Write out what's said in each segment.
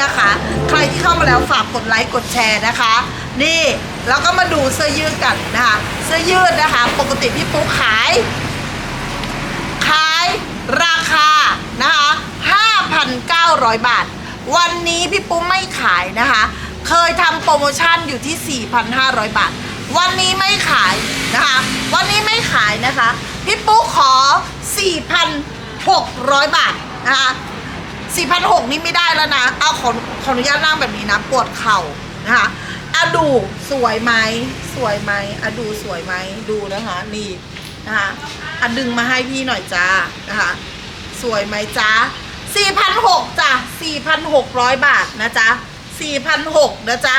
นะคะ ใครที่เข้ามาแล้วฝากกดไลค์กดแชร์นะคะ นี่แล้วก็มาดูเสื้อยืดกันนะคะ เสื้อยืดนะคะ ปกติพี่ปุ๊กขาย ขายราคานะคะ5,900 บาท วันนี้พี่ปุ๊กไม่ขายนะคะ เคยทำโปรโมชั่นอยู่ที่ 4,500 บาท วันนี้ไม่ขายนะคะ วันนี้ไม่ขายนะคะ พี่ปุ๊กขอ 4,600 บาทนะคะ 4,600นี่ไม่ได้แล้วนะ เอาขอขออนุญาตนั่งแบบนี้นะ ปวดเข่านะคะอะดูสวยไหมสวยไหมอะดูสวยไหมดูนะคะนี่นะคะอะดึงมาให้พี่หน่อยจ้านะคะสวยไหมจ้า4,600จ้ะ4,600 บาทนะจ๊ะ4,600นะจ๊ะ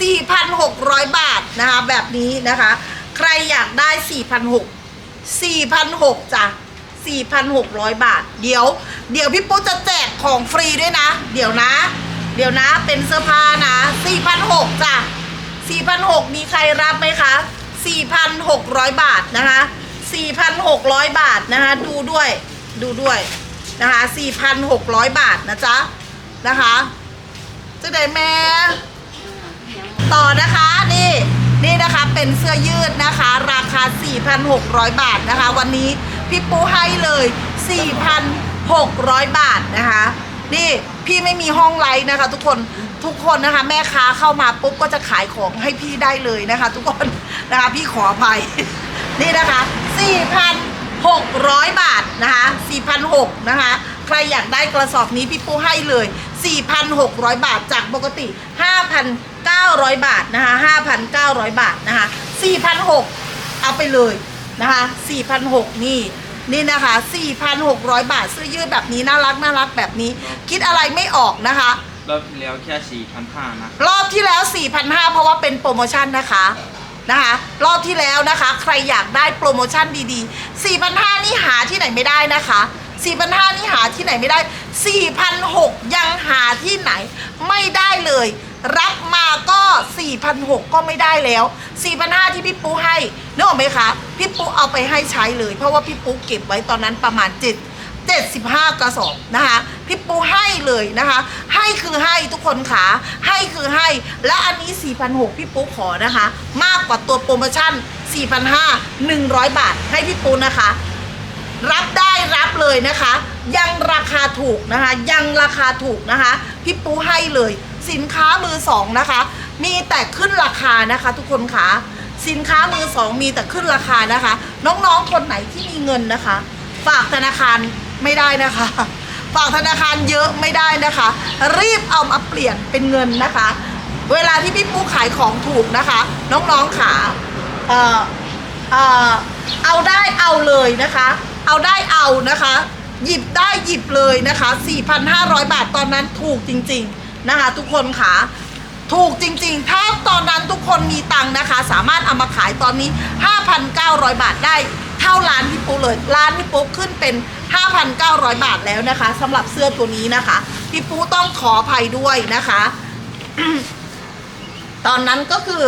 4,600 บาทนะคะแบบนี้นะคะ ใครอยากได้ 4,600 4,600จ้ะ 4,600 บาท เดี๋ยว เดี๋ยวพี่ปุ๊จะแจกของฟรีด้วยนะ เดี๋ยวนะ เดี๋ยวนะ เป็นเสื้อผ้านะ 4,600จ้ะ4,600 มีใครรับไหมคะ 4,600 บาทนะคะ 4,600 บาทนะคะ ดูด้วย ดูด้วยนะคะ 4,600 บาทนะจ๊ะ นะคะจะได้แม่ต่อนะคะนี่นี่นะคะเป็นเสื้อยืดนะคะ ราคา 4,600 บาทนะคะ วันนี้ พี่ปูให้เลย 4,600 บาทนะคะ นี่พี่ไม่มีห้องไลฟ์นะคะ ทุกคนทุกคนนะคะ แม่ค้าเข้ามาปุ๊บก็จะขายของให้พี่ได้เลยนะคะ ทุกคนนะคะพี่ขออภัย นี่นะคะ 4,600 บาทนะคะ4,600นะคะใครอยากได้กระสอบนี้พี่ปูให้เลย 4,600 บาทจากปกติ 5,900 บาทนะคะ 5,900 บาทนะคะ 4,600 เอาไปเลย นะคะ4,600นี่นี่นะคะ 4,600 บาทเสื้อยืดแบบนี้น่ารักน่ารักแบบนี้ คิดอะไรไม่ออกนะคะ รอบที่แล้วแค่สี่พันห้านะรอบที่แล้ว 4,500 เพราะว่าเป็นโปรโมชั่นนะคะนะคะ รอบที่แล้วนะคะ ใครอยากได้โปรโมชั่นดีๆ 4,500 นี่หาที่ไหนไม่ได้นะคะ 4,500 นี่หาที่ไหนไม่ได้ 4,600 ยังหาที่ไหนไม่ได้เลย รับมาก็ 4,600 ก็ไม่ได้แล้ว4,500ที่พี่ปูให้นึกออกไหมคะ พี่ปูเอาไปให้ใช้เลย เพราะว่าพี่ปูเก็บไว้ตอนนั้นประมาณ7 75 กระสอบนะคะพี่ปูให้เลยนะคะ ให้คือให้ทุกคนขาให้คือให้ และอันนี้ 4,600 พี่ปูขอนะคะ มากกว่าตัวโปรโมชั่น 4,500 100 บาทให้พี่ปูนะคะ รับได้รับเลยนะคะ ยังราคาถูกนะคะ ยังราคาถูกนะคะ พี่ปูให้เลย สินค้ามือสองนะคะ มีแต่ขึ้นราคานะคะ ทุกคนคะสินค้ามือสองมีแต่ขึ้นราคานะคะ น้องๆคนไหนที่มีเงินนะคะ ฝากธนาคารไม่ได้นะคะ ฝากธนาคารเยอะไม่ได้นะคะ รีบเอามาเปลี่ยนเป็นเงินนะคะ เวลาที่พี่ปูขายของถูกนะคะ น้องๆขาเอ่อเอ่อเอาได้เอาเลยนะคะ เอาได้เอานะคะ หยิบได้หยิบเลยนะคะ 4,500 บาทตอนนั้นถูกจริง ๆนะคะ ทุกคนค่ะ ถูกจริงๆ ถ้าตอนนั้นทุกคนมีตังค์นะคะ สามารถเอามาขายตอนนี้ 5,900 บาทได้เท่าร้านพี่ปุ๊เลยร้านพี่ปุ๊ขึ้นเป็น 5,900 บาทแล้วนะคะสำหรับเสื้อตัวนี้นะคะพี่ปุ๊ต้องขออภัยด้วยนะคะ ตอนนั้นก็คือ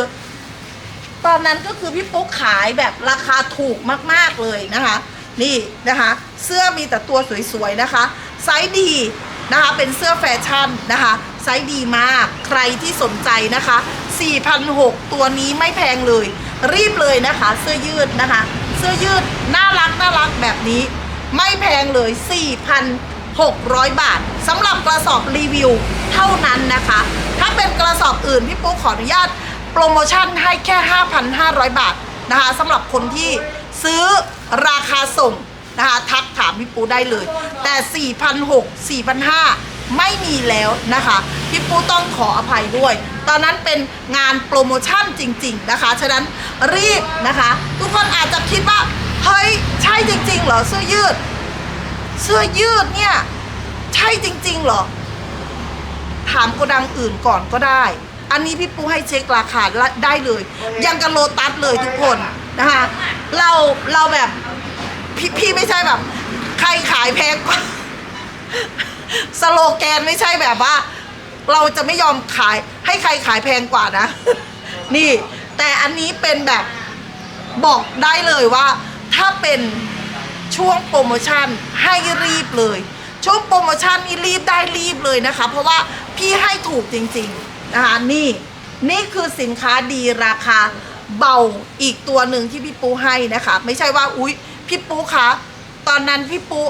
ตอนนั้นก็คือพี่ปุ๊กขายแบบราคาถูกมากๆเลยนะคะ นี่นะคะ เสื้อมีแต่ตัวสวยๆนะคะ ไซส์ดีนะคะ เป็นเสื้อแฟชั่นนะคะ ไซส์ดีมาก ใครที่สนใจนะคะ4,600ตัวนี้ไม่แพงเลย รีบเลยนะคะ เสื้อยืดนะคะ เสื้อยืดน่ารักน่ารักแบบนี้ ไม่แพงเลย 4,600 บาทสำหรับกระสอบรีวิวเท่านั้นนะคะ ถ้าเป็นกระสอบอื่น พี่ปุ๊กขออนุญาตโปรโมชั่นให้แค่ 5,500 บาทนะคะสำหรับคนที่ซื้อราคาส่งนะคะทักถามพี่ปูได้เลย แต่ 4,600 4,500 ไม่มีแล้วนะคะพี่ปูต้องขออภัยด้วย ตอนนั้นเป็นงานโปรโมชั่นจริง ๆนะคะ ฉะนั้นรีบนะคะ ทุกคนอาจจะคิดว่า เฮ้ย ใช่จริง ๆ เหรอเสื้อยืด เสื้อยืดเนี่ย ใช่จริง ๆ เหรอ ถามโกดังอื่นก่อนก็ได้ อันนี้พี่ปูให้เช็คราคาได้เลย ยังกับโลตัสเลยทุกคนนะคะ เราเราแบบพี่พี่ไม่ใช่แบบ ใครขายแพงกว่า สโลแกนไม่ใช่แบบว่า เราจะไม่ยอมขายให้ใครขายแพงกว่านะ นี่ แต่อันนี้เป็นแบบบอกได้เลยว่า ถ้าเป็นช่วงโปรโมชั่นให้รีบเลย ช่วงโปรโมชั่นนี้รีบได้รีบเลยนะคะ เพราะว่าพี่ให้ถูกจริงๆนะคะนี่นี่คือสินค้าดีราคาเบาอีกตัวหนึ่งที่พี่ปูให้นะคะ ไม่ใช่ว่าอุ๊ยพี่ปูคะตอนนั้นพี่ปู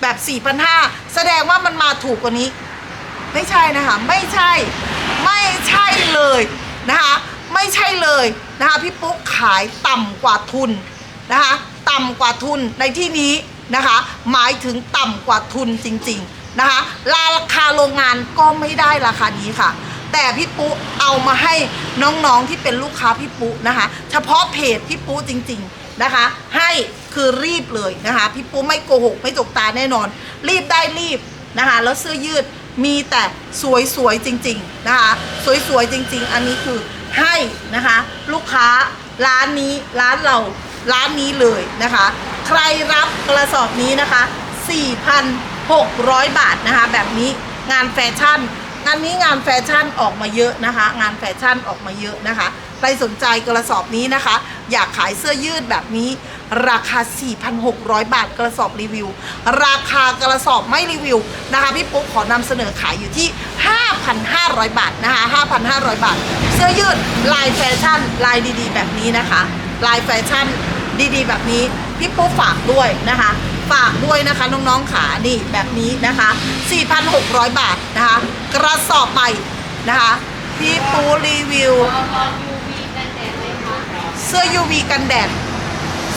แบบ4,500 แสดงว่ามันมาถูกกว่านี้ ไม่ใช่นะคะ ไม่ใช่ ไม่ใช่เลยนะคะ ไม่ใช่เลยนะคะพี่ปุ๊กขายต่ำกว่าทุนนะคะ ต่ำกว่าทุนในที่นี้นะคะ หมายถึงต่ำกว่าทุนจริงๆนะคะ ราคาโรงงานก็ไม่ได้ราคานี้ค่ะแต่พี่ปุ๊เอามาให้น้องๆที่เป็นลูกค้าพี่ปุ๊นะคะ เฉพาะเพจพี่ปุ๊จริง ๆนะคะ ให้ คือรีบเลยนะคะ พี่ปุ๊ไม่โกหกไม่จกตาแน่นอน รีบได้รีบนะคะ แล้วเสื้อยืดมีแต่สวยๆจริง ๆนะคะ สวยๆจริง ๆ อันนี้คือให้นะคะ ลูกค้าร้านนี้ร้านเราร้านนี้เลยนะคะ ใครรับกระสอบนี้นะคะ 4,600 บาทนะคะ แบบนี้งานแฟชั่นงานนี้งานแฟชั่นออกมาเยอะนะคะ งานแฟชั่นออกมาเยอะนะคะ ใครสนใจกระสอบนี้นะคะ อยากขายเสื้อยืดแบบนี้ ราคา 4,600 บาทกระสอบรีวิว ราคากระสอบไม่รีวิวนะคะพี่ปุ๊กขอนำเสนอขายอยู่ที่ 5,500 บาทนะคะ 5,500 บาท เสื้อยืดลายแฟชั่นลายดีๆ แบบนี้นะคะ ลายแฟชั่นดีๆ แบบนี้พี่ปุ๊กฝากด้วยนะคะฝากด้วยนะคะน้องๆขานี่แบบนี้นะคะ 4,600 บาทนะคะ กระสอบใหม่นะคะพี่ปูรีวิวเสื้อ UV กันแดด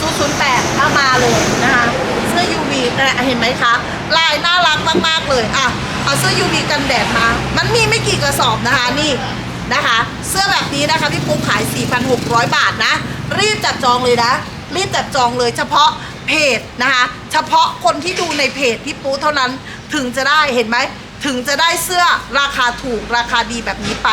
008ถ้ามาเลยนะคะเสื้อ UV นะเห็นไหมคะลายน่ารักมากๆเลยอะเอาเสื้อ UV กันแดดมา มันมีไม่กี่กระสอบนะคะนี่นะคะ เสื้อแบบนี้นะคะพี่ปุ๊กขาย 4,600 บาทนะ รีบจัดจองเลยนะรีบจัดจองเลยเฉพาะเพจนะคะ เฉพาะคนที่ดูในเพจพี่ปุ๊เท่านั้นถึงจะได้เห็นไหมถึงจะได้เสื้อราคาถูกราคาดีแบบนี้ไป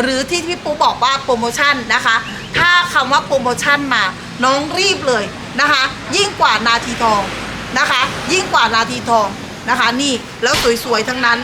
หรือที่พี่ปูบอกว่าโปรโมชั่นนะคะ ถ้าคำว่าโปรโมชั่นมา น้องรีบเลยนะคะ ยิ่งกว่านาทีทองนะคะ ยิ่งกว่านาทีทองนะคะ นี่แล้วสวยๆทั้งนั้น